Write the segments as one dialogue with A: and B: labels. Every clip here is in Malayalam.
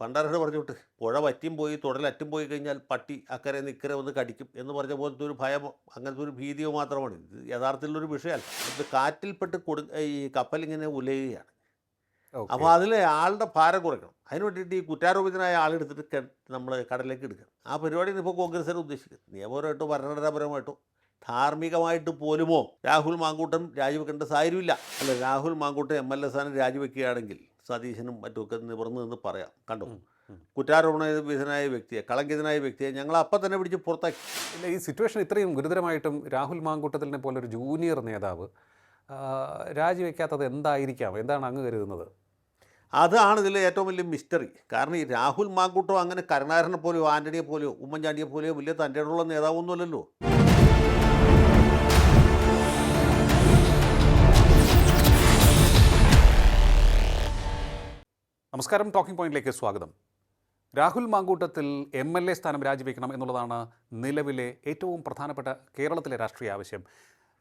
A: പണ്ടാരുടെ പറഞ്ഞു വിട്ട് പുഴ വറ്റിയും പോയി തുടലറ്റും പോയി കഴിഞ്ഞാൽ പട്ടി അക്കരെ നിക്കരെ ഒന്ന് കടിക്കും എന്ന് പറഞ്ഞ പോലത്തെ ഒരു ഭയം അങ്ങനത്തെ ഒരു ഭീതിയോ മാത്രമാണ്. ഇത് യഥാർത്ഥത്തിലൊരു വിഷയമല്ല. ഇത് കാറ്റിൽപ്പെട്ട് കൊടു ഈ കപ്പലിങ്ങനെ ഉലയുകയാണ്. അപ്പോൾ അതിലെ ആളുടെ ഭാരം കുറയ്ക്കണം. അതിന് വേണ്ടിയിട്ട് ഈ കുറ്റാരോപിതനായ ആളെടുത്തിട്ട് നമ്മൾ കടലിലേക്ക് എടുക്കണം. ആ പരിപാടിയാണ് ഇപ്പോൾ കോൺഗ്രസ്സിനെ ഉദ്ദേശിക്കുന്നത്. നിയമപരമായിട്ടോ ഭരണഘടനാപരമായിട്ടോ ധാർമ്മികമായിട്ട് പോലുമോ രാഹുൽ മാങ്കൂട്ടം രാജിവെക്കേണ്ട സാഹചര്യമില്ല. അല്ല Rahul Mankoottam M L A സ്ഥാനം രാജിവെക്കുകയാണെങ്കിൽ സതീശനും മറ്റുമൊക്കെ നിവർന്നു നിന്ന് പറയാം. കണ്ടോ. കുറ്റാരോപണ വിധനായ വ്യക്തിയെ കളങ്കിതനായ വ്യക്തിയെ ഞങ്ങൾ അപ്പം തന്നെ പിടിച്ച് പുറത്താക്കി.
B: ഇല്ല ഈ സിറ്റുവേഷൻ ഇത്രയും ഗുരുതരമായിട്ടും രാഹുൽ മാങ്കൂട്ടത്തിലിനെ പോലെ ഒരു ജൂനിയർ നേതാവ് രാജിവെക്കാത്തത് എന്തായിരിക്കാം? എന്താണ് അങ്ങ് കരുതുന്നത്?
A: അതാണ് ഇതിലെ ഏറ്റവും വലിയ മിസ്റ്ററി കാരണം ഈ രാഹുൽ മാങ്കൂട്ടോ അങ്ങനെ കരുണാകരനെ പോലെയോ ആന്റണിയെ പോലെയോ ഉമ്മൻചാണ്ടിയെ പോലെയോ വലിയ തന്റെ ഉള്ള നേതാവൊന്നുമല്ലല്ലോ.
B: നമസ്കാരം. ടോക്കിംഗ് പോയിന്റിലേക്ക് സ്വാഗതം. Rahul Mamkootathil M L A സ്ഥാനം രാജിവെക്കണം എന്നുള്ളതാണ് നിലവിലെ ഏറ്റവും പ്രധാനപ്പെട്ട കേരളത്തിലെ രാഷ്ട്രീയ ആവശ്യം.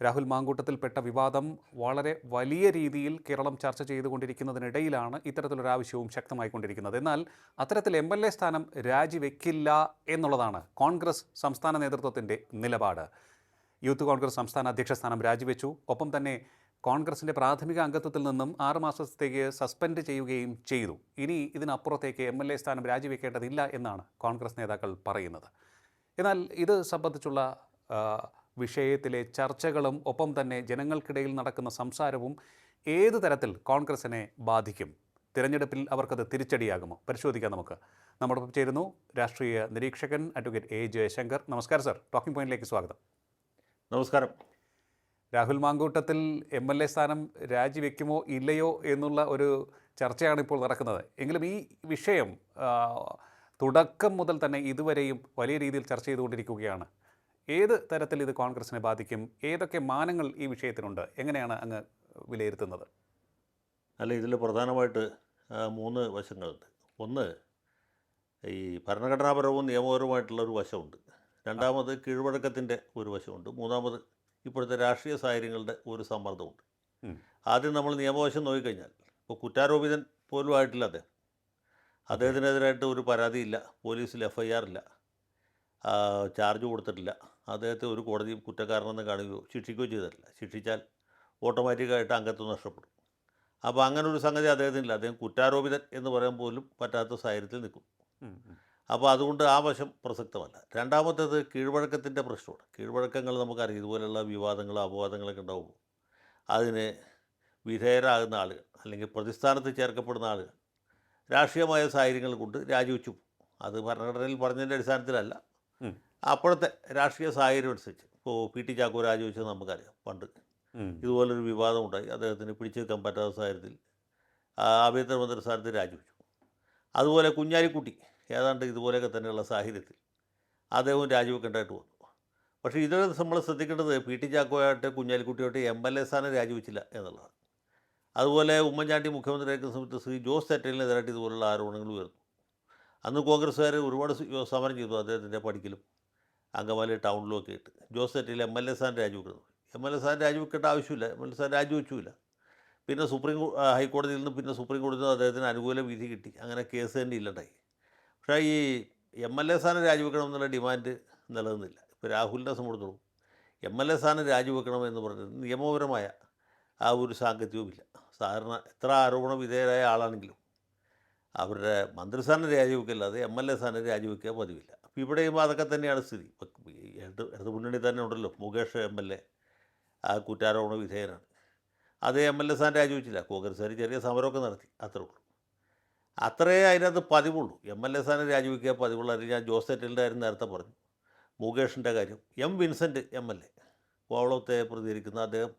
B: രാഹുൽ മാങ്കൂട്ടത്തിൽപ്പെട്ട വിവാദം വളരെ വലിയ രീതിയിൽ കേരളം ചർച്ച ചെയ്തുകൊണ്ടിരിക്കുന്നതിനിടയിലാണ് ഇത്തരത്തിലൊരു ആവശ്യവും ശക്തമായിക്കൊണ്ടിരിക്കുന്നത്. എന്നാൽ അത്തരത്തിൽ എം എൽ എ സ്ഥാനം രാജിവെക്കില്ല എന്നുള്ളതാണ് കോൺഗ്രസ് സംസ്ഥാന നേതൃത്വത്തിന്റെ നിലപാട്. യൂത്ത് കോൺഗ്രസ് സംസ്ഥാന അധ്യക്ഷ സ്ഥാനം രാജിവെച്ചു. ഒപ്പം തന്നെ കോൺഗ്രസിന്റെ പ്രാഥമിക അംഗത്വത്തിൽ നിന്നും ആറ് മാസത്തേക്ക് സസ്പെൻഡ് ചെയ്യുകയും ചെയ്തു. ഇനി ഇതിനപ്പുറത്തേക്ക് എം എൽ എ സ്ഥാനം രാജിവെക്കേണ്ടതില്ല എന്നാണ് കോൺഗ്രസ് നേതാക്കൾ പറയുന്നത്. എന്നാൽ ഇത് സംബന്ധിച്ചുള്ള വിഷയത്തിലെ ചർച്ചകളും ഒപ്പം തന്നെ ജനങ്ങൾക്കിടയിൽ നടക്കുന്ന സംസാരവും ഏത് തരത്തിൽ കോൺഗ്രസിനെ ബാധിക്കും? തിരഞ്ഞെടുപ്പിൽ അവർക്കത് തിരിച്ചടിയാകുമോ? പരിശോധിക്കാം നമുക്ക്. നമ്മോടൊപ്പം ചേരുന്നു രാഷ്ട്രീയ നിരീക്ഷകൻ അഡ്വക്കേറ്റ് എ ജയശങ്കർ. നമസ്കാരം സർ. ടോക്കിംഗ് പോയിന്റിലേക്ക് സ്വാഗതം.
A: നമസ്കാരം.
B: Rahul Mamkootathil M L A സ്ഥാനം രാജിവെക്കുമോ ഇല്ലയോ എന്നുള്ള ഒരു ചർച്ചയാണ് ഇപ്പോൾ നടക്കുന്നത്. എങ്കിലും ഈ വിഷയം തുടക്കം മുതൽ തന്നെ ഇതുവരെയും വലിയ രീതിയിൽ ചർച്ച ചെയ്തുകൊണ്ടിരിക്കുകയാണ്. ഏത് തരത്തിൽ ഇത് കോൺഗ്രസിനെ ബാധിക്കും? ഏതൊക്കെ മാനങ്ങൾ ഈ വിഷയത്തിനുണ്ട്? എങ്ങനെയാണ് അങ്ങ് വിലയിരുത്തുന്നത്?
A: അല്ല ഇതിൽ പ്രധാനമായിട്ട് മൂന്ന് വശങ്ങളുണ്ട്. ഒന്ന് ഈ ഭരണഘടനാപരവും നിയമപരവുമായിട്ടുള്ള ഒരു വശമുണ്ട്. രണ്ടാമത് കീഴ്വഴക്കത്തിന്റെ ഒരു വശമുണ്ട്. മൂന്നാമത് ഇപ്പോഴത്തെ രാഷ്ട്രീയ സാഹചര്യങ്ങളുടെ ഒരു സമ്മർദ്ദമുണ്ട്. ആദ്യം നമ്മൾ നിയമവശം നോക്കിക്കഴിഞ്ഞാൽ ഇപ്പോൾ കുറ്റാരോപിതൻ പോലും ആയിട്ടില്ല അദ്ദേഹം. അദ്ദേഹത്തിനെതിരായിട്ട് ഒരു പരാതിയില്ല പോലീസിൽ എഫ് ഐ ആർ ഇല്ല. ചാർജ് കൊടുത്തിട്ടില്ല. അദ്ദേഹത്തെ ഒരു കോടതിയും കുറ്റക്കാരനെന്ന് കാണുകയോ ശിക്ഷിക്കുകയോ ചെയ്തിട്ടില്ല. ശിക്ഷിച്ചാൽ ഓട്ടോമാറ്റിക്കായിട്ട് അംഗത്വം നഷ്ടപ്പെടും. അപ്പോൾ അങ്ങനെ ഒരു സംഗതി അദ്ദേഹത്തിനില്ല. അദ്ദേഹം കുറ്റാരോപിതൻ എന്ന് പറയാൻ പോലും പറ്റാത്ത സാഹചര്യത്തിൽ നിൽക്കും. അപ്പോൾ അതുകൊണ്ട് ആ വശം പ്രസക്തമല്ല. രണ്ടാമത്തേത് കീഴ്വഴക്കത്തിന്റെ പ്രശ്നമാണ്. കീഴ്വഴക്കങ്ങൾ നമുക്കറിയാം. ഇതുപോലെയുള്ള വിവാദങ്ങളും അപവാദങ്ങളൊക്കെ ഉണ്ടാവുമ്പോൾ അതിന് വിധേയരാകുന്ന ആളുകൾ അല്ലെങ്കിൽ പ്രതിസ്ഥാനത്ത് ചേർക്കപ്പെടുന്ന ആളുകൾ രാഷ്ട്രീയമായ സാഹചര്യങ്ങൾ കൊണ്ട് രാജിവെച്ചു പോകും. അത് ഭരണഘടനയിൽ പറഞ്ഞതിന്റെ അടിസ്ഥാനത്തിലല്ല. അപ്പോഴത്തെ രാഷ്ട്രീയ സാഹചര്യം അനുസരിച്ച് ഇപ്പോൾ പി ടി ചാക്കോ രാജിവെച്ചത് നമുക്കറിയാം പണ്ട്. ഇതുപോലൊരു വിവാദം ഉണ്ടായി അദ്ദേഹത്തിന് പിടിച്ചു നിൽക്കാൻ പറ്റാത്ത സാഹചര്യത്തിൽ ആഭ്യന്തരമന്ത്രി സ്ഥാനത്ത് രാജിവെച്ചു. അതുപോലെ കുഞ്ഞാലിക്കുട്ടി ഏതാണ്ട് ഇതുപോലെയൊക്കെ തന്നെയുള്ള സാഹചര്യത്തിൽ അദ്ദേഹവും രാജിവെക്കേണ്ടതായിട്ട് വന്നു. പക്ഷേ ഇതിൽ നമ്മൾ ശ്രദ്ധിക്കേണ്ടത് പി ടി ചാക്കോയായിട്ട് കുഞ്ഞാലിക്കുട്ടിയായിട്ട് എം എൽ എ സ്ഥാനം രാജിവെച്ചില്ല എന്നുള്ളതാണ്. അതുപോലെ ഉമ്മൻചാണ്ടി മുഖ്യമന്ത്രിയായിരിക്കുന്ന സമയത്ത് ശ്രീ ജോസ് തെറ്റലിനെതിരായിട്ട് ഇതുപോലുള്ള ആരോപണങ്ങൾ ഉയർന്നു. അന്ന് കോൺഗ്രസ്സുകാർ ഒരുപാട് സമരം ചെയ്തു അദ്ദേഹത്തിന്റെ പഠിക്കലും അങ്കമാലി ടൗണിലും ഒക്കെ ഇട്ട് ജോസ് തെറ്റലിൽ എം എൽ എ സ്ഥാനം രാജിവെക്കുന്നത് എം എൽ എ സ്ഥാനം രാജിവെക്കേണ്ട ആവശ്യമില്ല. എം എൽ എ സ്ഥാനം രാജിവെച്ചുമില്ല. പിന്നെ സുപ്രീം ഹൈക്കോടതിയിൽ നിന്ന് പിന്നെ സുപ്രീം കോടതിയിൽ നിന്ന് അദ്ദേഹത്തിന് അനുകൂല വിധി കിട്ടി. അങ്ങനെ കേസ് തന്നെ ഇല്ലണ്ടായി. പക്ഷേ ഈ എം എൽ എ സ്ഥാനം രാജിവെക്കണം എന്നുള്ള ഡിമാൻഡ് നിലനിന്നില്ല. ഇപ്പോൾ രാഹുലിനെ സംബന്ധിച്ചോളൂ എം എൽ എ സ്ഥാനം രാജിവെക്കണം എന്ന് പറഞ്ഞത് നിയമപരമായ ആ ഒരു സാങ്കത്യവുമില്ല. സാധാരണ എത്ര ആരോപണ വിധേയരായ ആളാണെങ്കിലും അവരുടെ മന്ത്രിസ്ഥാനം രാജിവെക്കല്ലാതെ എം എൽ എ സ്ഥാനം രാജിവെക്കുക പതിവില്ല. അപ്പോൾ ഇവിടെയും അതൊക്കെ തന്നെയാണ് സ്ഥിതി. ഇടത് ഇടത് മുന്നണി തന്നെ ഉണ്ടല്ലോ. മുകേഷ് എം എൽ എ ആ കുറ്റാരോപണ വിധേയനാണ്. അതേ എം എൽ എ സ്ഥാനം രാജിവെച്ചില്ല. കോൺഗ്രസ്സുകാർ ചെറിയ സമരമൊക്കെ നടത്തി. അത്രേ ഉള്ളൂ. അത്രേ അതിനകത്ത് പതിവുള്ളൂ. എം എൽ എ സ്ഥാനം രാജിവെക്കുക പതിവുള്ള. ഞാൻ ജോസ് തെറ്റലിന്റെ കാര്യം നേരത്തെ പറഞ്ഞു. മുകേഷിന്റെ കാര്യം. M Vincent M L A കോവളത്തെ പ്രതികരിക്കുന്ന അദ്ദേഹം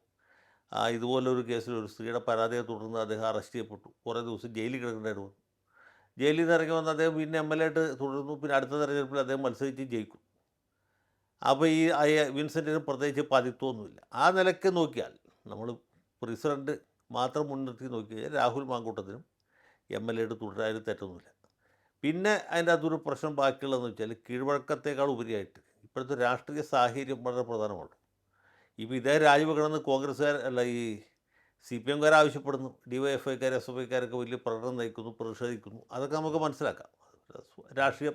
A: ഇതുപോലൊരു കേസിൽ ഒരു സ്ത്രീയുടെ പരാതിയെ തുടർന്ന് അദ്ദേഹം അറസ്റ്റ് ചെയ്യപ്പെട്ടു. കുറേ ദിവസം ജയിലിൽ കിടക്കേണ്ടതായിട്ട് വന്നു. ജയിലിൽ നിന്ന് ഇറങ്ങി വന്ന് അദ്ദേഹം പിന്നെ എം എൽ എ ആയിട്ട് തുടർന്നു. പിന്നെ അടുത്ത തെരഞ്ഞെടുപ്പിൽ അദ്ദേഹം മത്സരിച്ച് ജയിക്കും. അപ്പോൾ ഈ വിൻസെന്റിന് പ്രത്യേകിച്ച് പതിത്വമൊന്നുമില്ല. ആ നിലയ്ക്ക് നോക്കിയാൽ നമ്മൾ പ്രസിഡന്റ് മാത്രം മുൻനിർത്തി നോക്കിയാൽ രാഹുൽ മാങ്കൂട്ടത്തിനും എം എൽ എയുടെ തുടരാനും തെറ്റൊന്നുമില്ല. പിന്നെ അതിന്റെ അകത്തൊരു പ്രശ്നം ബാക്കിയുള്ളതെന്ന് വെച്ചാൽ കീഴ്വഴക്കത്തേക്കാൾ ഉപരിയായിട്ട് ഇപ്പോഴത്തെ രാഷ്ട്രീയ സാഹചര്യം വളരെ പ്രധാനമാണ്. ഇപ്പോൾ ഇതേ രാജിവെക്കണമെന്ന് കോൺഗ്രസ്സുകാർ അല്ല ഈ സി പി എംകാർ ആവശ്യപ്പെടുന്നു. ഡി വൈ എഫ് ഐക്കാർ എസ് എഫ് ഐക്കാരൊക്കെ വലിയ പ്രകടനം നയിക്കുന്നു പ്രതിഷേധിക്കുന്നു. അതൊക്കെ നമുക്ക് മനസ്സിലാക്കാം. രാഷ്ട്രീയം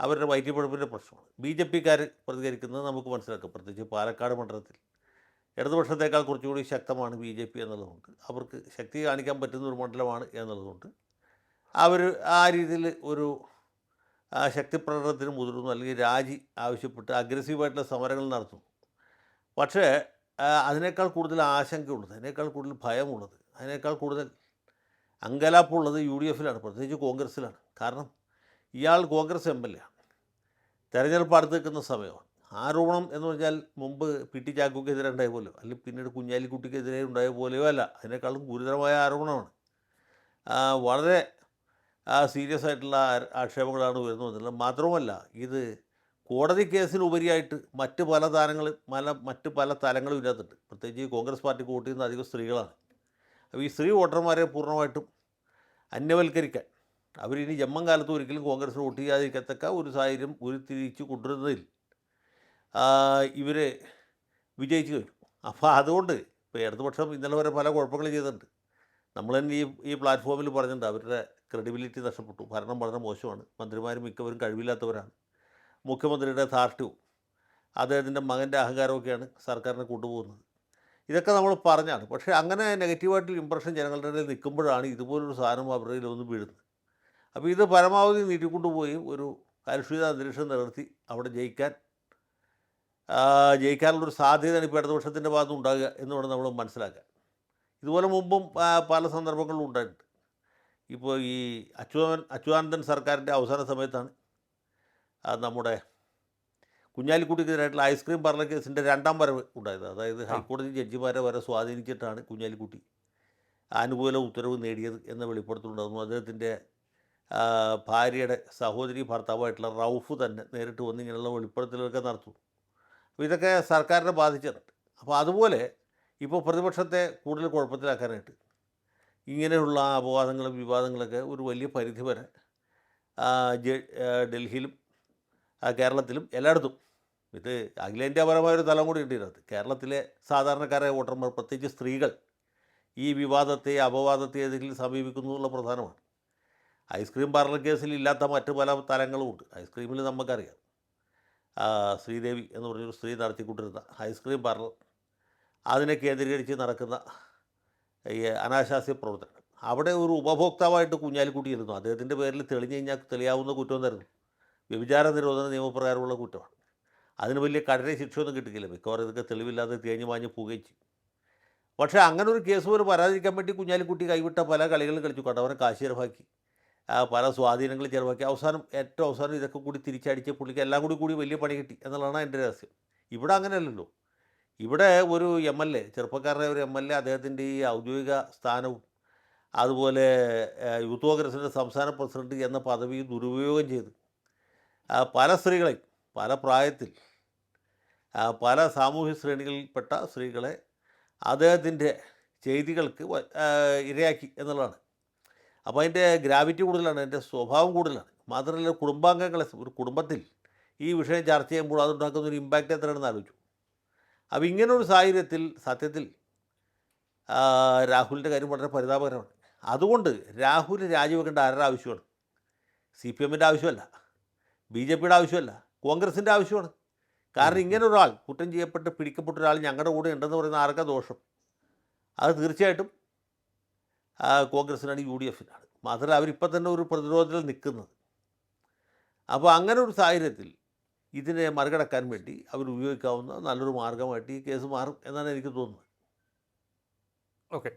A: അവരുടെ വൈദ്യപ്പെടുപ്പിന്റെ പ്രശ്നമാണ്. ബി ജെ പിക്കാർ പ്രതികരിക്കുന്നത് നമുക്ക് മനസ്സിലാക്കാം. പ്രത്യേകിച്ച് പാലക്കാട് മണ്ഡലത്തിൽ ഇടതുപക്ഷത്തേക്കാൾ കുറച്ചുകൂടി ശക്തമാണ് ബി ജെ പി എന്നുള്ളതുകൊണ്ട്. അവർക്ക് ശക്തി കാണിക്കാൻ പറ്റുന്ന ഒരു മണ്ഡലമാണ് എന്നുള്ളതുകൊണ്ട്. അവർ ആ രീതിയിൽ ഒരു ശക്തി പ്രകടനത്തിന് മുതിർന്നു അല്ലെങ്കിൽ രാജി ആവശ്യപ്പെട്ട് അഗ്രസീവായിട്ടുള്ള സമരങ്ങൾ നടത്തുന്നു. പക്ഷേ അതിനേക്കാൾ കൂടുതൽ ആശങ്കയുള്ളത് അതിനേക്കാൾ കൂടുതൽ ഭയമുള്ളത് അതിനേക്കാൾ കൂടുതൽ അങ്കലാപ്പുള്ളത് യു ഡി എഫിലാണ് പ്രത്യേകിച്ച് കോൺഗ്രസ്സിലാണ്. കാരണം ഇയാൾ കോൺഗ്രസ് എം എൽ എ ആണ്. തെരഞ്ഞെടുപ്പ് അടുത്ത് നിൽക്കുന്ന സമയമാണ്. ആരോപണം എന്ന് പറഞ്ഞാൽ മുമ്പ് പി ടി ചാക്കോക്കെതിരെ ഉണ്ടായ പോലെയോ? അല്ലെങ്കിൽ പിന്നീട് കുഞ്ഞാലിക്കുട്ടിക്കെതിരെ ഉണ്ടായ പോലെയോ അല്ല. അതിനേക്കാളും ഗുരുതരമായ ആരോപണമാണ്. വളരെ സീരിയസ് ആയിട്ടുള്ള ആക്ഷേപങ്ങളാണ് വരുന്നത് വന്നിട്ടുള്ളത്. മാത്രവുമല്ല ഇത് കോടതി കേസിനുപരിയായിട്ട് മറ്റ് പല താരങ്ങൾ പല മറ്റ് പല തലങ്ങളും ഇതിനകത്തുണ്ട്. പ്രത്യേകിച്ച് ഈ കോൺഗ്രസ് പാർട്ടിക്ക് വോട്ട് ചെയ്യുന്ന അധികം സ്ത്രീകളാണ്. അപ്പോൾ ഈ സ്ത്രീ വോട്ടർമാരെ പൂർണമായിട്ടും അന്യവൽക്കരിക്കാൻ അവരിനി ജമ്മം കാലത്ത് ഒരിക്കലും കോൺഗ്രസ് വോട്ട് ചെയ്യാതിരിക്കത്തക്ക ഒരു സാഹചര്യം ഉരുത്തിരിച്ച് കൊണ്ടുവരുന്നതിൽ ഇവർ വിജയിച്ചു വരും അപ്പോൾ അതുകൊണ്ട് ഇപ്പോൾ ഇടതുപക്ഷം ഇന്നലെ വരെ പല കുഴപ്പങ്ങൾ ചെയ്തിട്ടുണ്ട്. നമ്മൾ തന്നെ ഈ ഈ പ്ലാറ്റ്ഫോമിൽ പറഞ്ഞിട്ടുണ്ട് അവരുടെ ക്രെഡിബിലിറ്റി നഷ്ടപ്പെട്ടു. ഭരണം വളരെ മോശമാണ്. മന്ത്രിമാരും മിക്കവരും കഴിവില്ലാത്തവരാണ്. മുഖ്യമന്ത്രിയുടെ ധാർഷ്ട്യവും അദ്ദേഹത്തിന്റെ മകന്റെ അഹങ്കാരമൊക്കെയാണ് സർക്കാരിനെ കൊണ്ടുപോകുന്നത്. ഇതൊക്കെ നമ്മൾ പറഞ്ഞാണ്. പക്ഷേ അങ്ങനെ നെഗറ്റീവായിട്ടുള്ള ഇമ്പ്രഷൻ ജനങ്ങളുടെ ഇടയിൽ നിൽക്കുമ്പോഴാണ് ഇതുപോലൊരു സാധനം അവരുടെ ഒന്ന് വീഴുന്നത്. അപ്പോൾ ഇത് പരമാവധി നീട്ടിക്കൊണ്ടുപോയി ഒരു കലുഷിത അന്തരീക്ഷം നിലനിർത്തി അവിടെ ജയിക്കാൻ ജയിക്കാനുള്ളൊരു സാധ്യതയാണ് ഇപ്പോൾ ഇടതുപക്ഷത്തിന്റെ ഭാഗത്ത് ഉണ്ടാകുക എന്ന് വേണം നമ്മൾ മനസ്സിലാക്കാൻ. ഇതുപോലെ മുമ്പും പല സന്ദർഭങ്ങളും ഉണ്ടായിട്ടുണ്ട്. ഇപ്പോൾ ഈ അച്യുതൻ അച്യുതാനന്ദൻ സർക്കാരിന്റെ അവസാന സമയത്താണ് നമ്മുടെ കുഞ്ഞാലിക്കുട്ടിക്കെതിരായിട്ടുള്ള ഐസ്ക്രീം പാർലർ കേസിന്റെ രണ്ടാം വരവ് ഉണ്ടായത്. അതായത് ഹൈക്കോടതി ജഡ്ജിമാരെ വരെ സ്വാധീനിച്ചിട്ടാണ് കുഞ്ഞാലിക്കുട്ടി അനുകൂല ഉത്തരവ് നേടിയത് എന്ന വെളിപ്പെടുത്തലുണ്ടായിരുന്നു. അദ്ദേഹത്തിന്റെ ഭാര്യയുടെ സഹോദരി ഭർത്താവായിട്ടുള്ള റൌഫ് തന്നെ നേരിട്ട് വന്ന് ഇങ്ങനെയുള്ള വെളിപ്പെടുത്തലുകളൊക്കെ നടത്തും. ഇതൊക്കെ സർക്കാരിനെ ബാധിച്ചിട്ടുണ്ട്. അപ്പോൾ അതുപോലെ ഇപ്പോൾ പ്രതിപക്ഷത്തെ കൂടുതൽ കുഴപ്പത്തിലാക്കാനായിട്ട് ഇങ്ങനെയുള്ള അപവാദങ്ങളും വിവാദങ്ങളൊക്കെ ഒരു വലിയ പരിധി വരെ ഡൽഹിയിലും കേരളത്തിലും എല്ലായിടത്തും. ഇത് അഖിലേന്ത്യാപരമായ ഒരു തലം കൂടി ഉണ്ട് ഇതിനകത്ത്. കേരളത്തിലെ സാധാരണക്കാരായ വോട്ടർമാർ പ്രത്യേകിച്ച് സ്ത്രീകൾ ഈ വിവാദത്തെ അപവാദത്തെ ഏതെങ്കിലും സമീപിക്കുന്നു എന്നുള്ള പ്രധാനമാണ്. ഐസ്ക്രീം പാർലർ കേസിൽ ഇല്ലാത്ത മറ്റു പല തലങ്ങളും ഉണ്ട്. ഐസ്ക്രീമിൽ നമുക്കറിയാം. ശ്രീദേവി എന്ന് പറഞ്ഞൊരു സ്ത്രീ നടത്തിക്കൊണ്ടിരുന്ന ഐസ്ക്രീം പാർലർ. അതിനെ കേന്ദ്രീകരിച്ച് നടക്കുന്ന ഈ അനാശാസ്യ പ്രവർത്തനം അവിടെ ഒരു ഉപഭോക്താവായിട്ട് കുഞ്ഞാലിക്കുട്ടി ഇരുന്നു. അദ്ദേഹത്തിന്റെ പേരിൽ തെളിഞ്ഞു കഴിഞ്ഞാൽ തെളിയാവുന്ന കുറ്റം തരുന്നു വ്യഭിചാര നിരോധന നിയമപ്രകാരമുള്ള കുറ്റമാണ്. അതിന് വലിയ കഠിന ശിക്ഷയൊന്നും കിട്ടിക്കില്ല മിക്കവാറും ഇതൊക്കെ തെളിവില്ലാതെ തേഞ്ഞു മാഞ്ഞ് പോവുകയും ചെയ്യും. പക്ഷേ അങ്ങനെ ഒരു കേസ് പോലും വരാതിരിക്കാൻ വേണ്ടി കുഞ്ഞാലിക്കുട്ടി കൈവിട്ട പല കളികളും കളിച്ചു. കണ്ടവനെ കാശീരമാക്കി പല സ്വാധീനങ്ങളും ചിലവാക്കി. അവസാനം ഏറ്റവും അവസാനം ഇതൊക്കെ കൂടി തിരിച്ചടിച്ച് പുള്ളിക്ക് എല്ലാം കൂടി കൂടി വലിയ പണി കിട്ടി എന്നുള്ളതാണ് എന്റെ രഹസ്യം. ഇവിടെ അങ്ങനെയല്ലല്ലോ. ഇവിടെ ഒരു എം എൽ എ ചെറുപ്പക്കാരനായ ഒരു എം എൽ എ അദ്ദേഹത്തിന്റെ ഈ ഔദ്യോഗിക സ്ഥാനവും അതുപോലെ യൂത്ത് കോൺഗ്രസിന്റെ സംസ്ഥാന പ്രസിഡന്റ് എന്ന പദവി ദുരുപയോഗം ചെയ്ത് പല സ്ത്രീകളെയും പല പ്രായത്തിൽ പല സാമൂഹ്യ ശ്രേണികളിൽപ്പെട്ട സ്ത്രീകളെ അദ്ദേഹത്തിന്റെ ചെയ്തികൾക്ക് ഇരയാക്കി എന്നുള്ളതാണ്. അപ്പോൾ അതിന്റെ ഗ്രാവിറ്റി കൂടുതലാണ് അതിന്റെ സ്വഭാവം കൂടുതലാണ്. മാത്രമല്ല കുടുംബാംഗങ്ങളെ ഒരു കുടുംബത്തിൽ ഈ വിഷയം ചർച്ച ചെയ്യുമ്പോൾ അതുണ്ടാക്കുന്ന ഒരു ഇമ്പാക്റ്റ് എത്രയാണെന്ന് ആലോചിച്ചു. അപ്പോൾ ഇങ്ങനൊരു സാഹചര്യത്തിൽ സത്യത്തിൽ രാഹുലിന്റെ കാര്യം വളരെ പരിതാപകരമാണ്. അതുകൊണ്ട് രാഹുൽ രാജിവെക്കേണ്ട ആരുടെ ആവശ്യമാണ്? സി പി എമ്മിന്റെ ആവശ്യമല്ല ബി ജെ പിയുടെ ആവശ്യമല്ല കോൺഗ്രസിന്റെ ആവശ്യമാണ്. കാരണം ഇങ്ങനെ ഒരാൾ കുറ്റം ചെയ്യപ്പെട്ട് പിടിക്കപ്പെട്ട ഒരാൾ ഞങ്ങളുടെ കൂടെ ഉണ്ടെന്ന് പറയുന്ന ആർക്കാ ദോഷം? അത് തീർച്ചയായിട്ടും ആ, കോൺഗ്രസിനാണ് യു ഡി എഫിനാണ് മാത്രമല്ല അവരിപ്പോൾ തന്നെ ഒരു പ്രതിരോധത്തിൽ നിൽക്കുന്നത്. അപ്പോൾ അങ്ങനെ ഒരു സാഹചര്യത്തിൽ ഇതിനെ മറികടക്കാൻ വേണ്ടി അവർ ഉപയോഗിക്കാവുന്ന നല്ലൊരു മാർഗമായിട്ട് ഈ കേസ് മാറും എന്നാണ് എനിക്ക് തോന്നുന്നത്.
B: ഓക്കെ.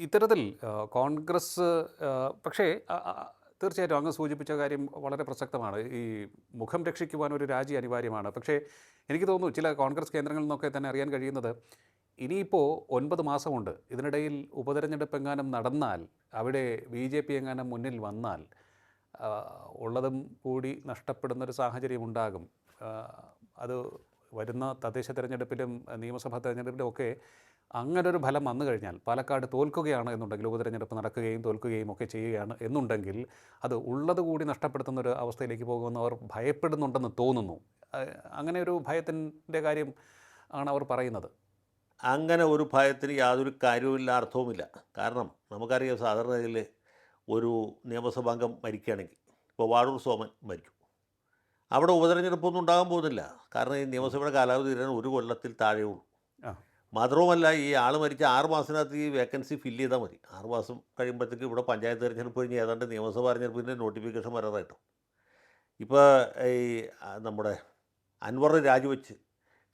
B: ഇത്തരത്തിൽ കോൺഗ്രസ് പക്ഷേ തീർച്ചയായിട്ടും അങ്ങ് സൂചിപ്പിച്ച കാര്യം വളരെ പ്രസക്തമാണ്. ഈ മുഖം രക്ഷിക്കുവാൻ ഒരു രാജി അനിവാര്യമാണ്. പക്ഷേ എനിക്ക് തോന്നുന്നു ചില കോൺഗ്രസ് കേന്ദ്രങ്ങളിൽ നിന്നൊക്കെ തന്നെ അറിയാൻ കഴിയുന്നത് ഇനിയിപ്പോൾ ഒൻപത് മാസമുണ്ട്. ഇതിനിടയിൽ ഉപതെരഞ്ഞെടുപ്പ് എങ്ങാനും നടന്നാൽ അവിടെ ബി ജെ പി എങ്ങാനും മുന്നിൽ വന്നാൽ ഉള്ളതും കൂടി നഷ്ടപ്പെടുന്നൊരു സാഹചര്യം ഉണ്ടാകും. അത് വരുന്ന തദ്ദേശ തെരഞ്ഞെടുപ്പിലും നിയമസഭാ തെരഞ്ഞെടുപ്പിലും ഒക്കെ അങ്ങനൊരു ഫലം വന്നു കഴിഞ്ഞാൽ പാലക്കാട് തോൽക്കുകയാണ് എന്നുണ്ടെങ്കിൽ ഉപതെരഞ്ഞെടുപ്പ് നടക്കുകയും തോൽക്കുകയും ഒക്കെ ചെയ്യുകയാണ് എന്നുണ്ടെങ്കിൽ അത് ഉള്ളത് കൂടി നഷ്ടപ്പെടുത്തുന്ന ഒരു അവസ്ഥയിലേക്ക് പോകുമെന്ന് അവർ ഭയപ്പെടുന്നുണ്ടെന്ന് തോന്നുന്നു. അങ്ങനെ ഒരു ഭയത്തിന്റെ കാര്യം ആണ് അവർ പറയുന്നത്.
A: അങ്ങനെ ഒരു ഭയത്തിന് യാതൊരു കാര്യവുമില്ല അർത്ഥവുമില്ല. കാരണം നമുക്കറിയാം സാധാരണ ഇതിൽ ഒരു നിയമസഭാംഗം മരിക്കുകയാണെങ്കിൽ ഇപ്പോൾ വാഴൂർ സോമൻ മരിച്ചു അവിടെ ഉപതെരഞ്ഞെടുപ്പൊന്നും ഉണ്ടാകാൻ പോകുന്നില്ല. കാരണം ഈ നിയമസഭയുടെ കാലാവധി തീരാൻ ഒരു കൊല്ലത്തിൽ താഴെ
B: ഉള്ളൂ.
A: മാത്രവുമല്ല ഈ ആൾ മരിച്ച ആറ് മാസത്തിനകത്ത് ഈ വേക്കൻസി ഫില്ല് ചെയ്താൽ മതി. ആറ് മാസം കഴിയുമ്പോഴത്തേക്ക് ഇവിടെ പഞ്ചായത്ത് തിരഞ്ഞെടുപ്പ് കഴിഞ്ഞ് ഏതാണ്ട് നിയമസഭാ തെരഞ്ഞെടുപ്പിന്റെ നോട്ടിഫിക്കേഷൻ വരാറായിട്ടോ. ഇപ്പോൾ ഈ നമ്മുടെ അൻവർ രാജിവെച്ച്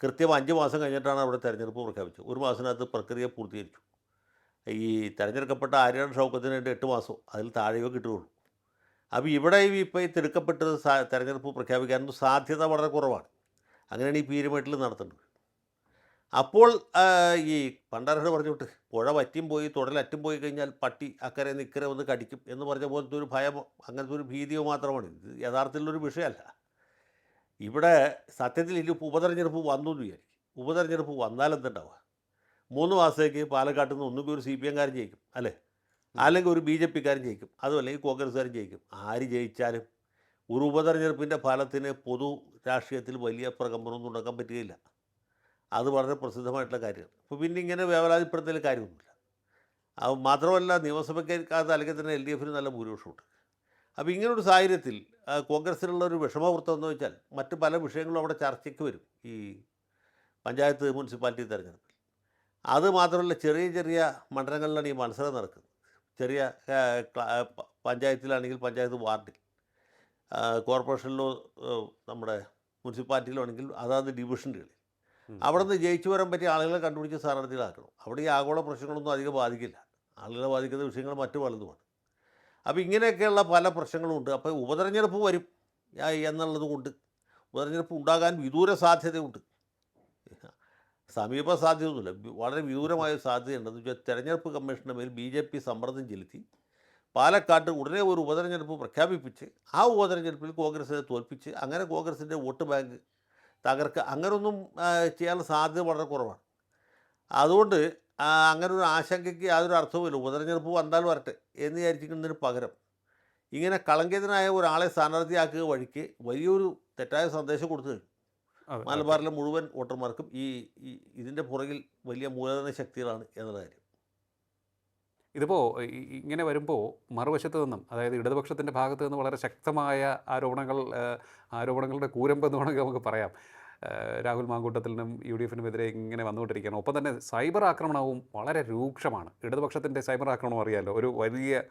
A: കൃത്യം അഞ്ച് മാസം കഴിഞ്ഞിട്ടാണ് അവിടെ തെരഞ്ഞെടുപ്പ് പ്രഖ്യാപിച്ചത്. ഒരു മാസത്തിനകത്ത് പ്രക്രിയ പൂർത്തീകരിച്ചു. ഈ തെരഞ്ഞെടുക്കപ്പെട്ട ആര്യാട് ഷൗക്കത്തിന് വേണ്ടി എട്ട് മാസം അതിൽ താഴെയോ കിട്ടുകയുള്ളൂ. അപ്പോൾ ഇവിടെ ഇപ്പോൾ ഈ തിടുക്കപ്പെട്ടത് സാ- തെരഞ്ഞെടുപ്പ് പ്രഖ്യാപിക്കാനൊന്നും സാധ്യത വളരെ കുറവാണ്. അങ്ങനെയാണ് ഈ പീരുമേട്ടിൽ നടത്തേണ്ടത് അപ്പോൾ ഈ പണ്ടാരട് പറഞ്ഞോട്ട് പുഴ വറ്റിയും പോയി തുടലറ്റും പോയി കഴിഞ്ഞാൽ പട്ടി അക്കരെ നിക്കരെ ഒന്ന് കടിക്കും എന്ന് പറഞ്ഞ പോലത്തെ ഒരു ഭയം അങ്ങനത്തെ ഒരു ഭീതിയോ മാത്രമാണ്. ഇത് യഥാർത്ഥത്തിലൊരു വിഷയമല്ല. ഇവിടെ സത്യത്തിൽ ഇനി ഉപതെരഞ്ഞെടുപ്പ് വന്നു എന്ന് വിചാരിക്കും. ഉപതെരഞ്ഞെടുപ്പ് വന്നാൽ എന്തുണ്ടാവുക? മൂന്ന് മാസത്തേക്ക് പാലക്കാട്ടിൽ നിന്ന് ഒന്നുകിൽ ഒരു സി പി എംകാരൻ ജയിക്കും അല്ലേ? അല്ലെങ്കിൽ ഒരു ബി ജെ പിക്കാരൻ ജയിക്കും അതും അല്ലെങ്കിൽ കോൺഗ്രസ്സുകാരൻ ജയിക്കും. ആര് ജയിച്ചാലും ഒരു ഉപതെരഞ്ഞെടുപ്പിന്റെ ഫലത്തിന് പൊതു രാഷ്ട്രീയത്തിൽ വലിയ പ്രകമ്പനമൊന്നും ഉണ്ടാക്കാൻ പറ്റുകയില്ല. അത് വളരെ പ്രസിദ്ധമായിട്ടുള്ള കാര്യമാണ്. അപ്പോൾ പിന്നെ ഇങ്ങനെ വേവലാതിപ്പെടുത്തൽ കാര്യമൊന്നുമില്ല. അത് മാത്രമല്ല നിയമസഭയ്ക്കകത്ത് അല്ലെങ്കിൽ തന്നെ എൽ ഡി എഫിന് നല്ല ഭൂരിപക്ഷമുണ്ട്. അപ്പോൾ ഇങ്ങനൊരു സാഹചര്യത്തിൽ കോൺഗ്രസ്സിനുള്ള ഒരു വിഷമവൃത്തം എന്ന് വെച്ചാൽ മറ്റ് പല വിഷയങ്ങളും അവിടെ ചർച്ചയ്ക്ക് വരും ഈ പഞ്ചായത്ത് മുനിസിപ്പാലിറ്റി തിരഞ്ഞെടുപ്പിൽ. അത് മാത്രമല്ല ചെറിയ ചെറിയ മണ്ഡലങ്ങളിലാണ് ഈ മത്സരം നടക്കുന്നത്. ചെറിയ പഞ്ചായത്തിലാണെങ്കിൽ പഞ്ചായത്ത് വാർഡിൽ. കോർപ്പറേഷനിലോ നമ്മുടെ മുനിസിപ്പാലിറ്റിയിലോ ആണെങ്കിൽ അതാത് ഡിവിഷനുകളിൽ. അവിടെ നിന്ന് ജയിച്ചു വരാൻ പറ്റിയ ആളുകളെ കണ്ടുപിടിച്ച് സ്ഥാനാർത്ഥികളാക്കണം. അവിടെ ഈ ആഗോള പ്രശ്നങ്ങളൊന്നും അധികം ബാധിക്കില്ല. ആളുകളെ ബാധിക്കുന്ന വിഷയങ്ങൾ മറ്റു പലതുമാണ്. അപ്പോൾ ഇങ്ങനെയൊക്കെയുള്ള പല പ്രശ്നങ്ങളും ഉണ്ട് അപ്പോൾ ഉപതെരഞ്ഞെടുപ്പ് വരും. എന്നുള്ളത് കൊണ്ട് ഉപതെരഞ്ഞെടുപ്പ് ഉണ്ടാകാൻ വിദൂര സാധ്യതയുണ്ട്. സമീപ സാധ്യതയൊന്നുമില്ല. വളരെ വിദൂരമായ സാധ്യതയുണ്ടെന്ന് വെച്ചാൽ തെരഞ്ഞെടുപ്പ് കമ്മീഷന്റെ മേൽ ബി ജെ പി സമ്മർദ്ദം ചെലുത്തി പാലക്കാട്ട് ഉടനെ ഒരു ഉപതെരഞ്ഞെടുപ്പ് പ്രഖ്യാപിപ്പിച്ച് ആ ഉപതെരഞ്ഞെടുപ്പിൽ കോൺഗ്രസിനെ തോൽപ്പിച്ച് അങ്ങനെ കോൺഗ്രസിന്റെ വോട്ട് ബാങ്ക് തകർക്കുക അങ്ങനൊന്നും ചെയ്യാനുള്ള സാധ്യത വളരെ കുറവാണ്. അതുകൊണ്ട് അങ്ങനെ ഒരു ആശങ്കയ്ക്ക് യാതൊരു അർത്ഥവുമില്ല. ഉപതെരഞ്ഞെടുപ്പ് വന്നാൽ വരട്ടെ എന്ന് വിചാരിക്കുന്നതിന് പകരം. ഇങ്ങനെ കളങ്കിതനായ ഒരാളെ സ്ഥാനാർത്ഥിയാക്കുക വഴിക്ക് വലിയൊരു തെറ്റായ സന്ദേശം കൊടുത്തു. മലബാറിലെ മുഴുവൻ വോട്ടർമാർക്കും ഈ ഇതിന്റെ പുറകിൽ വലിയ മൂലധന ശക്തികളാണ് എന്നുള്ള കാര്യം.
B: ഇതിപ്പോൾ ഇങ്ങനെ വരുമ്പോൾ മറുവശത്ത് നിന്നും അതായത് ഇടതുപക്ഷത്തിന്റെ ഭാഗത്തു നിന്ന് വളരെ ശക്തമായ ആരോപണങ്ങൾ ആരോപണങ്ങളുടെ കൂരമ്പെന്ന് വേണമെങ്കിൽ നമുക്ക് പറയാം. രാഹുൽ മാങ്കൂട്ടത്തിനും യു ഡി എഫിനുമെതിരെ ഇങ്ങനെ വന്നുകൊണ്ടിരിക്കുകയാണ്. ഒപ്പം തന്നെ സൈബർ ആക്രമണവും വളരെ രൂക്ഷമാണ്. ഇടതുപക്ഷത്തിന്റെ സൈബർ ആക്രമണം അറിയാമല്ലോ ഒരു വലിയ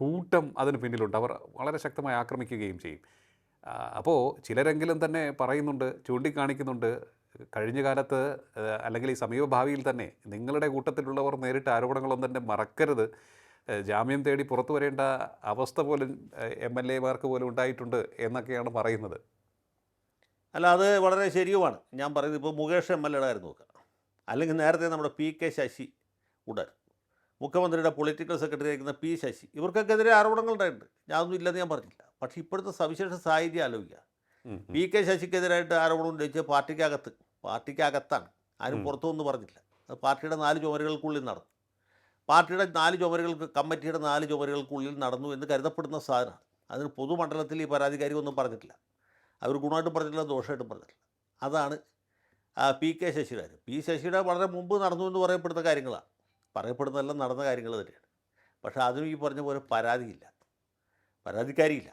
B: കൂട്ടം അതിന് പിന്നിലുണ്ട്. അവർ വളരെ ശക്തമായി ആക്രമിക്കുകയും ചെയ്യും. അപ്പോൾ ചിലരെങ്കിലും തന്നെ പറയുന്നുണ്ട് ചൂണ്ടിക്കാണിക്കുന്നുണ്ട് കഴിഞ്ഞ കാലത്ത് അല്ലെങ്കിൽ ഈ സമീപഭാവിയിൽ തന്നെ നിങ്ങളുടെ കൂട്ടത്തിലുള്ളവർ നേരിട്ട ആരോപണങ്ങളൊന്നും തന്നെ മറക്കരുത്. ജാമ്യം തേടി പുറത്തു വരേണ്ട അവസ്ഥ പോലും എം എൽ എമാർക്ക് പോലും ഉണ്ടായിട്ടുണ്ട് എന്നൊക്കെയാണ് പറയുന്നത്.
A: അല്ല അത് വളരെ ശരിയുമാണ്. ഞാൻ പറയുന്നത് ഇപ്പോൾ മുകേഷ് എം എൽ എയുടെ കാര്യം നോക്കുക. അല്ലെങ്കിൽ നേരത്തെ നമ്മുടെ പി കെ ശശി ഉടൻ മുഖ്യമന്ത്രിയുടെ പൊളിറ്റിക്കൽ സെക്രട്ടറി ആയിരിക്കുന്ന പി ശശി ഇവർക്കൊക്കെതിരെ ആരോപണങ്ങൾ ഉണ്ടായിട്ടുണ്ട്. ഞാനൊന്നും ഇല്ലെന്ന് ഞാൻ പറഞ്ഞില്ല പക്ഷേ ഇപ്പോഴത്തെ സവിശേഷ സാഹചര്യം ആലോചിക്കുക. പി കെ ശശിക്കെതിരായിട്ട് ആരോപണം ഉന്നയിച്ച് പാർട്ടിക്കകത്ത് പാർട്ടിക്കകത്താണ്. ആരും
B: പുറത്തുനിന്ന്
A: പുറത്തൊന്നും പറഞ്ഞില്ല അത് പാർട്ടിയുടെ നാല് ചുമരുകൾക്കുള്ളിൽ നടന്നു. പാർട്ടിയുടെ നാല് ചുമരുകൾക്ക് കമ്മിറ്റിയുടെ നാല് ചുമരുകൾക്കുള്ളിൽ നടന്നു എന്ന് കരുതപ്പെടുന്ന സാധനമാണ്. അതിന് പൊതുമണ്ഡലത്തിൽ ഈ പരാതിക്കാരി ഒന്നും പറഞ്ഞിട്ടില്ല. അവർ ഗുണമായിട്ടും പറഞ്ഞില്ല ദോഷമായിട്ടും പറഞ്ഞില്ല അതാണ് പി കെ ശശിധരൻ പി ശശിയുടെ വളരെ മുമ്പ് നടന്നു എന്ന് പറയപ്പെടുന്ന കാര്യങ്ങളാണ്. പറയപ്പെടുന്നതെല്ലാം നടന്ന കാര്യങ്ങൾ തന്നെയാണ്. പക്ഷേ അതിനും ഈ പറഞ്ഞ പോലെ പരാതിയില്ല. പരാതിക്കാരിയില്ല.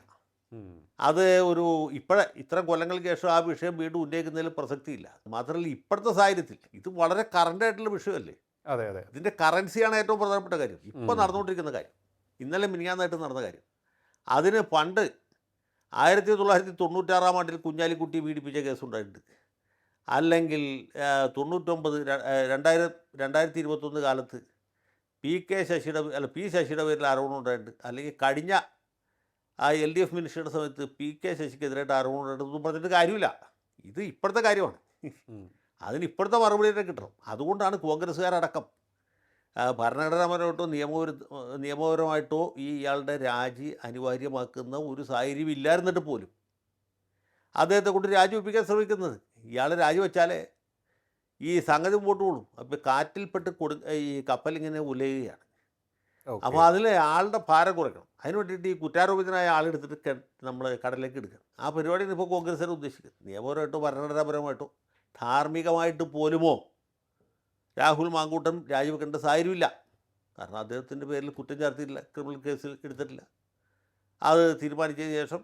A: അത് ഒരു ഇപ്പോഴെ ഇത്ര കൊല്ലങ്ങൾക്ക് ശേഷം ആ വിഷയം വീണ്ടും ഉന്നയിക്കുന്നതിൽ പ്രസക്തിയില്ല. മാത്രമല്ല ഇപ്പോഴത്തെ സാഹചര്യത്തിൽ ഇത് വളരെ കറണ്ട് ആയിട്ടുള്ള വിഷയമല്ലേ?
B: അതെ അതെ.
A: ഇതിന്റെ കറൻസിയാണ് ഏറ്റവും പ്രധാനപ്പെട്ട കാര്യം. ഇപ്പോൾ
B: ഉം.
A: നടന്നുകൊണ്ടിരിക്കുന്ന കാര്യം. ഇന്നലെ മിനിയാന്നായിട്ട് നടന്ന കാര്യം. അതിന് പണ്ട് ആയിരത്തി തൊള്ളായിരത്തി തൊണ്ണൂറ്റാറാം ആണ്ടിൽ കുഞ്ഞാലിക്കുട്ടി പീഡിപ്പിച്ച കേസുണ്ടായിട്ടുണ്ട്. അല്ലെങ്കിൽ തൊണ്ണൂറ്റൊമ്പത് രണ്ടായിരം രണ്ടായിരത്തി ഇരുപത്തൊന്ന് കാലത്ത് പി കെ ശശിയുടെ അല്ല പി ശശിയുടെ പേരിൽ അറിവുണ്ടായിട്ടുണ്ട് അല്ലെങ്കിൽ കഴിഞ്ഞ ആ എൽ ഡി എഫ് മിനിസ്റ്ററുടെ സമയത്ത് പി കെ ശശിക്കെതിരായിട്ട് അറിവുണ്ടായിട്ടൊന്നും പറഞ്ഞിട്ട് കാര്യമില്ല. ഇത് ഇപ്പോഴത്തെ കാര്യമാണ്. അതിന് ഇപ്പോഴത്തെ മറുപടി തന്നെ കിട്ടണം. അതുകൊണ്ടാണ് കോൺഗ്രസ്സുകാരടക്കം ഭരണഘടനാപരമായിട്ടോ നിയമപര നിയമപരമായിട്ടോ ഈ ഇയാളുടെ രാജി അനിവാര്യമാക്കുന്ന ഒരു സാഹചര്യം ഇല്ലായിരുന്നിട്ട് പോലും. അദ്ദേഹത്തെ കൊണ്ട് രാജിവെപ്പിക്കാൻ ശ്രമിക്കുന്നത്. ഇയാൾ രാജിവെച്ചാലേ ഈ സംഗതി മുമ്പോട്ട് പോകും അപ്പോൾ കാറ്റിൽപ്പെട്ട് കൊടു ഈ കപ്പലിങ്ങനെ ഉലയുകയാണ്. അപ്പോൾ അതിൽ ആളുടെ ഭാരം കുറയ്ക്കണം. അതിന് വേണ്ടിയിട്ട് ഈ കുറ്റാരോപിതനായ ആളെടുത്തിട്ട് നമ്മൾ കടലിലേക്ക് എടുക്കണം ആ പരിപാടിയാണ് ഇപ്പോൾ കോൺഗ്രസ്സുകാർ ഉദ്ദേശിക്കുന്നത്. നിയമപരമായിട്ടോ ഭരണഘടനാപരമായിട്ടോ ധാർമ്മികമായിട്ട് പോലുമോ രാഹുൽ മാങ്കൂട്ടം രാജിവെക്കേണ്ട സാഹചര്യമില്ല. കാരണം അദ്ദേഹത്തിന്റെ പേരിൽ കുറ്റം ചാർത്തിയിട്ടില്ല ക്രിമിനൽ കേസിൽ എടുത്തിട്ടില്ല. അത് തീരുമാനിച്ചതിന് ശേഷം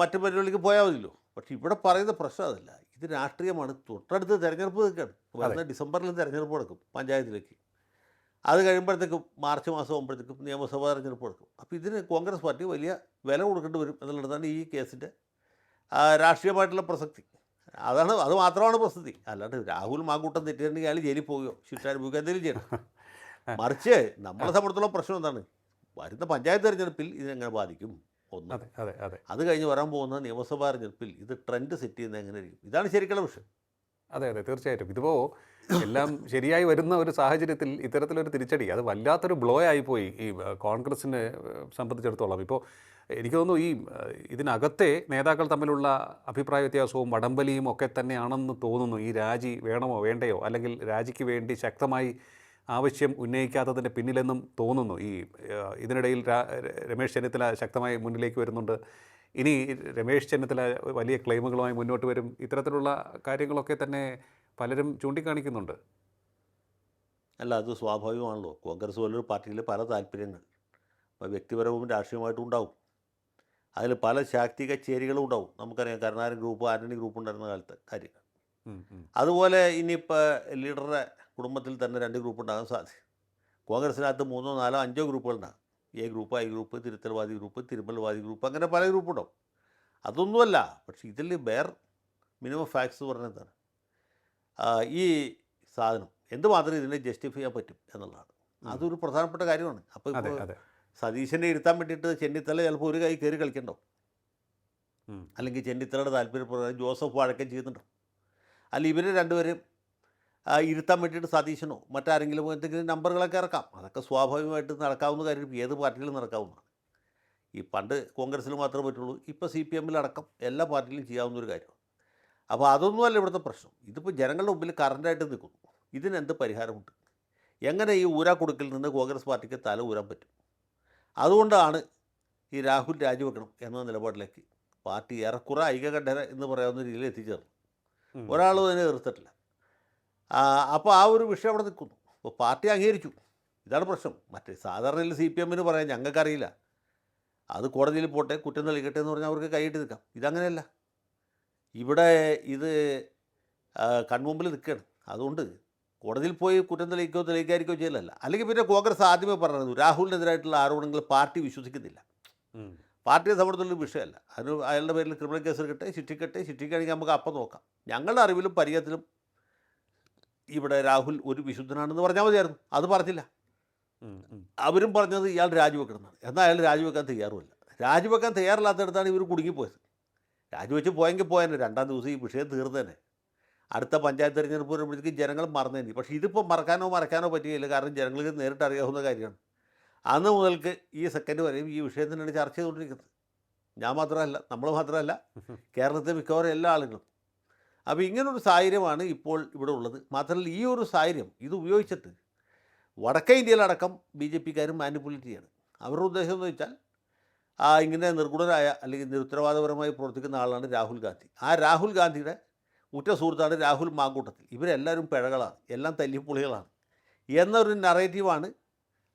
A: മറ്റു പരിപാടിക്ക് പോയാൽ മതിയല്ലോ. പക്ഷെ ഇവിടെ പറയുന്ന പ്രശ്നം അതല്ല. ഇത് രാഷ്ട്രീയമാണ്. തൊട്ടടുത്ത് തെരഞ്ഞെടുപ്പ് നിൽക്കുകയാണ്. വരുന്ന ഡിസംബറിൽ തിരഞ്ഞെടുപ്പ് നടക്കും പഞ്ചായത്തിലേക്ക്. അത് കഴിയുമ്പോഴത്തേക്കും മാർച്ച് മാസം ആകുമ്പോഴത്തേക്കും നിയമസഭാ തെരഞ്ഞെടുപ്പ് നടക്കും. അപ്പോൾ ഇതിന് കോൺഗ്രസ് പാർട്ടി വലിയ വില കൊടുക്കേണ്ടി വരും എന്നുള്ളതാണ് ഈ കേസിന്റെ രാഷ്ട്രീയമായിട്ടുള്ള പ്രസക്തി. അതാണ് അത് മാത്രമാണ് പ്രസ്തുതി അല്ലാണ്ട് രാഹുൽ മാങ്കൂട്ടം തെറ്റിയിട്ടുണ്ടെങ്കിൽ അയാൾ ജയിലിൽ പോവുകയോ ശിക്ഷാനുഭവിക്കുക എന്തെങ്കിലും ചെയ്യണം. മറിച്ച് നമ്മളെ സംബന്ധിച്ചുള്ള പ്രശ്നം എന്താണ്? വരുന്ന പഞ്ചായത്ത് തെരഞ്ഞെടുപ്പിൽ ഇതിനെങ്ങനെ ബാധിക്കും? ഒന്ന്.
B: അതെ അതെ അതെ.
A: കഴിഞ്ഞ് വരാൻ പോകുന്ന നിയമസഭാ തെരഞ്ഞെടുപ്പിൽ ഇത് ട്രെൻഡ് സെറ്റ് ചെയ്യുന്നത് എങ്ങനെ ഇരിക്കും ഇതാണ് ശരിക്കുള്ള വിഷയം
B: അതെ അതെ തീർച്ചയായിട്ടും. ഇതിപ്പോൾ എല്ലാം ശരിയായി വരുന്ന ഒരു സാഹചര്യത്തിൽ ഇത്തരത്തിലൊരു തിരിച്ചടി അത് വല്ലാത്തൊരു ബ്ലോ ആയിപ്പോയി ഈ കോൺഗ്രസിനെ സംബന്ധിച്ചിടത്തോളം. ഇപ്പോൾ എനിക്ക് തോന്നുന്നു ഈ ഇതിനകത്തെ നേതാക്കൾ തമ്മിലുള്ള അഭിപ്രായ വ്യത്യാസവും വടംവലിയും ഒക്കെ തന്നെയാണെന്ന് തോന്നുന്നു. ഈ രാജി വേണമോ വേണ്ടയോ? അല്ലെങ്കിൽ രാജിക്ക് വേണ്ടി ശക്തമായി ആവശ്യം ഉന്നയിക്കാത്തതിന്റെ പിന്നിലെന്നും തോന്നുന്നു. ഈ ഇതിനിടയിൽ രമേശ് ചെന്നിത്തല ശക്തമായി മുന്നിലേക്ക് വരുന്നുണ്ട്. ഇനി രമേശ് ചെന്നിത്തല വലിയ ക്ലെയിമുകളുമായി മുന്നോട്ട് വരും. ഇത്തരത്തിലുള്ള കാര്യങ്ങളൊക്കെ തന്നെ പലരും ചൂണ്ടിക്കാണിക്കുന്നുണ്ട്.
A: അല്ല അത് സ്വാഭാവികമാണല്ലോ. കോൺഗ്രസ് പോലൊരു പാർട്ടിയിൽ പല താല്പര്യങ്ങൾ. വ്യക്തിപരവും രാഷ്ട്രീയമായിട്ടും ഉണ്ടാവും. അതിൽ പല ശാക്തി കച്ചേരികളും ഉണ്ടാവും. നമുക്കറിയാം കരുണാരൻ ഗ്രൂപ്പ് ആന്റണി ഗ്രൂപ്പ് ഉണ്ടായിരുന്ന കാലത്ത് കാര്യങ്ങൾ. അതുപോലെ ഇനിയിപ്പോൾ ലീഡറുടെ കുടുംബത്തിൽ തന്നെ രണ്ട് ഗ്രൂപ്പ് ഉണ്ടാകാൻ സാധ്യത. കോൺഗ്രസിനകത്ത് മൂന്നോ നാലോ അഞ്ചോ ഗ്രൂപ്പുകളുണ്ടാകും. എ ഗ്രൂപ്പ് ഐ ഗ്രൂപ്പ് തിരുത്തൽവാദി ഗ്രൂപ്പ് തിരുമൽവാദി ഗ്രൂപ്പ് അങ്ങനെ പല ഗ്രൂപ്പുണ്ടാവും അതൊന്നുമല്ല പക്ഷേ ഇതിൽ വേർ മിനിമം ഫാക്ട്സ് പറഞ്ഞതാണ് എന്താണ്? ഈ സാധനം എന്തുമാത്രം ഇതിനെ ജസ്റ്റിഫൈ ചെയ്യാൻ പറ്റും എന്നുള്ളതാണ്. അതൊരു പ്രധാനപ്പെട്ട കാര്യമാണ്. അപ്പോൾ സതീശനെ ഇരുത്താൻ വേണ്ടിയിട്ട് ചെന്നിത്തല ചിലപ്പോൾ ഒരു കൈ കയറി കളിക്കണ്ടോ? അല്ലെങ്കിൽ ചെന്നിത്തലയുടെ താല്പര്യപ്രകാരം ജോസഫ് വഴക്കം ചെയ്യുന്നുണ്ടോ? അല്ല ഇവർ രണ്ടുപേരും ഇരുത്താൻ വേണ്ടിയിട്ട് സതീശനോ മറ്റാരെങ്കിലും എന്തെങ്കിലും നമ്പറുകളൊക്കെ ഇറക്കാം. അതൊക്കെ സ്വാഭാവികമായിട്ട് നടക്കാവുന്ന കാര്യം ഏത് പാർട്ടിയിലും നടക്കാവുന്നതാണ്. ഈ പണ്ട് കോൺഗ്രസ്സിൽ മാത്രമേ പറ്റുള്ളൂ. ഇപ്പോൾ സി പി എമ്മിലടക്കം എല്ലാ പാർട്ടിയിലും ചെയ്യാവുന്ന ഒരു കാര്യമാണ്. അപ്പോൾ അതൊന്നുമല്ല ഇവിടുത്തെ പ്രശ്നം. ഇതിപ്പോൾ ജനങ്ങളുടെ മുമ്പിൽ കറണ്ടായിട്ട് നിൽക്കുന്നു. ഇതിനെന്ത് പരിഹാരമുണ്ട്? എങ്ങനെ ഈ ഊരാ ഊരാക്കുടുക്കിൽ നിന്ന് കോൺഗ്രസ് പാർട്ടിക്ക് തല ഊരാൻ പറ്റും? അതുകൊണ്ടാണ് ഈ രാഹുൽ രാജിവെക്കണം എന്ന നിലപാടിലേക്ക് പാർട്ടി ഏറെക്കുറെ ഐക്യകണ്ഠന എന്ന് പറയാവുന്ന രീതിയിൽ എത്തിച്ചേർന്നു. ഒരാളും അതിനെ എതിർത്തിട്ടില്ല. അപ്പോൾ ആ ഒരു വിഷയം അവിടെ നിൽക്കുന്നു. അപ്പോൾ പാർട്ടി അംഗീകരിച്ചു. ഇതാണ് പ്രശ്നം. മറ്റേ സാധാരണയിൽ സി പി എമ്മിന് പറയാൻ ഞങ്ങൾക്കറിയില്ല. അത് കോടതിയിൽ പോട്ടെ കുറ്റം തെളിയിക്കട്ടെ എന്ന് പറഞ്ഞാൽ അവർക്ക് കൈയിട്ട് നിൽക്കാം. ഇതങ്ങനെയല്ല. ഇവിടെ ഇത് കൺമുമ്പിൽ നിൽക്കുകയാണ്. അതുകൊണ്ട് കോടതിയിൽ പോയി കുറ്റം തെളിയിക്കോ തെളിയിക്കാതിരിക്കോ ചെയ്യലല്ല. അല്ലെങ്കിൽ പിന്നെ കോൺഗ്രസ് ആദ്യമേ പറഞ്ഞത് രാഹുലിനെതിരായിട്ടുള്ള ആരോപണങ്ങൾ പാർട്ടി വിശ്വസിക്കുന്നില്ല. പാർട്ടിയെ സംബന്ധിച്ചുള്ള വിഷയമല്ല. അതിന് അയാളുടെ പേരിൽ ക്രിമിനൽ കേസ് എടുക്കട്ടെ ശിക്ഷിക്കട്ടെ ശിക്ഷിക്കുകയാണെങ്കിൽ നമുക്ക് അപ്പം നോക്കാം. ഞങ്ങളുടെ അറിവിലും പരിചയത്തിലും ഇവിടെ രാഹുൽ ഒരു വിശുദ്ധനാണെന്ന് പറഞ്ഞാൽ മതിയായിരുന്നു. അത് പറഞ്ഞില്ല. അവരും പറഞ്ഞത് ഇയാൾ രാജിവെക്കണമെന്നാണ്. എന്നാൽ അയാൾ രാജിവെക്കാൻ തയ്യാറുമല്ല. രാജിവെക്കാൻ തയ്യാറില്ലാത്തടത്താണ് ഇവർ കുടുങ്ങിപ്പോയത്. രാജിവെച്ച് പോയെങ്കിൽ പോയെന്നെ രണ്ടാം ദിവസം ഈ വിഷയം തീർന്നേനെ. അടുത്ത പഞ്ചായത്ത് തെരഞ്ഞെടുപ്പ് വരുമ്പോഴത്തേക്കും ജനങ്ങൾ മറന്നേനി പക്ഷേ ഇതിപ്പോൾ മറക്കാനോ മറക്കാനോ പറ്റുകയില്ല. കാരണം ജനങ്ങൾക്ക് നേരിട്ട് അറിയാവുന്ന കാര്യമാണ്. അന്ന് മുതൽക്ക് ഈ സെക്കൻഡ് വരെയും ഈ വിഷയം തന്നെയാണ് ചർച്ച ചെയ്തുകൊണ്ടിരിക്കുന്നത്. ഞാൻ മാത്രമല്ല നമ്മൾ മാത്രമല്ല കേരളത്തിലെ മിക്കവാറും എല്ലാ ആളുകളും. അപ്പോൾ ഇങ്ങനൊരു സാഹചര്യമാണ് ഇപ്പോൾ ഇവിടെ ഉള്ളത്. മാത്രമല്ല ഈ ഒരു സാഹചര്യം ഇത് ഉപയോഗിച്ചിട്ട് വടക്കേ ഇന്ത്യയിലടക്കം ബി ജെ പിക്കാരും മാനിപ്പുലേറ്റ് ചെയ്യാണ്. അവരുടെ ഉദ്ദേശം എന്ന് വെച്ചാൽ ആ ഇങ്ങനെ നിർഗുണരായ അല്ലെങ്കിൽ നിരുത്തരവാദപരമായി പ്രവർത്തിക്കുന്ന ആളാണ് രാഹുൽ ഗാന്ധി. ആ രാഹുൽ ഗാന്ധിയുടെ ഉറ്റ സുഹൃത്താണ് രാഹുൽ മാങ്കൂട്ടത്തിൽ. ഇവരെല്ലാവരും പിഴകളാണ്. എല്ലാം തല്ലിപ്പൊളികളാണ്. എന്നൊരു നറേറ്റീവാണ്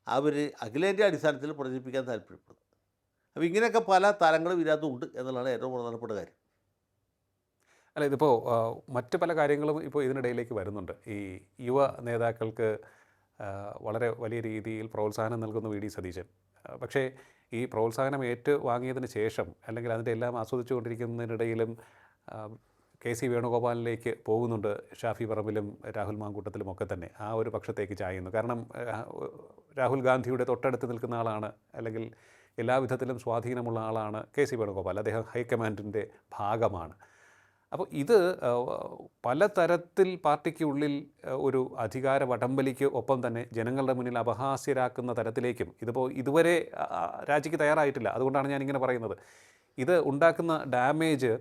A: അവർ അഖിലേന്ത്യാ അടിസ്ഥാനത്തിൽ പ്രചരിപ്പിക്കാൻ താല്പര്യപ്പെടുന്നത്. അപ്പോൾ ഇങ്ങനെയൊക്കെ പല തലങ്ങളും ഇതിനകത്തുണ്ട് എന്നുള്ളതാണ് ഏറ്റവും പ്രധാനപ്പെട്ട കാര്യം.
B: അല്ല ഇതിപ്പോൾ മറ്റ് പല കാര്യങ്ങളും ഇപ്പോൾ ഇതിനിടയിലേക്ക് വരുന്നുണ്ട്. ഈ യുവ നേതാക്കൾക്ക് വളരെ വലിയ രീതിയിൽ പ്രോത്സാഹനം നൽകുന്നു വി ഡി സതീശൻ. പക്ഷേ ഈ പ്രോത്സാഹനം ഏറ്റു വാങ്ങിയതിന് ശേഷം അല്ലെങ്കിൽ അതിന്റെ എല്ലാം ആസ്വദിച്ചുകൊണ്ടിരിക്കുന്നതിനിടയിലും കെ സി വേണുഗോപാലിലേക്ക് പോകുന്നുണ്ട് ഷാഫി പറമ്പിലും രാഹുൽ മാങ്കൂട്ടത്തിലും ഒക്കെ തന്നെ. ആ ഒരു പക്ഷത്തേക്ക് ചായുന്നു. കാരണം രാഹുൽ ഗാന്ധിയുടെ തൊട്ടടുത്ത് നിൽക്കുന്ന ആളാണ് അല്ലെങ്കിൽ എല്ലാവിധത്തിലും സ്വാധീനമുള്ള ആളാണ് കെ സി വേണുഗോപാൽ. അദ്ദേഹം ഹൈക്കമാൻഡിന്റെ ഭാഗമാണ്. അപ്പോൾ ഇത് പലതരത്തിൽ പാർട്ടിക്ക് ഉള്ളിൽ ആ, ഒരു അധികാര വടംവലിക്ക് ഒപ്പം തന്നെ ജനങ്ങളുടെ മുന്നിൽ അപഹാസ്യരാക്കുന്ന തരത്തിലേക്കും ഇതിപ്പോൾ ഇതുവരെ രാജിക്ക് തയ്യാറായിട്ടില്ല. അതുകൊണ്ടാണ് ഞാനിങ്ങനെ പറയുന്നത്. ഇത് ഉണ്ടാക്കുന്ന ഡാമേജ്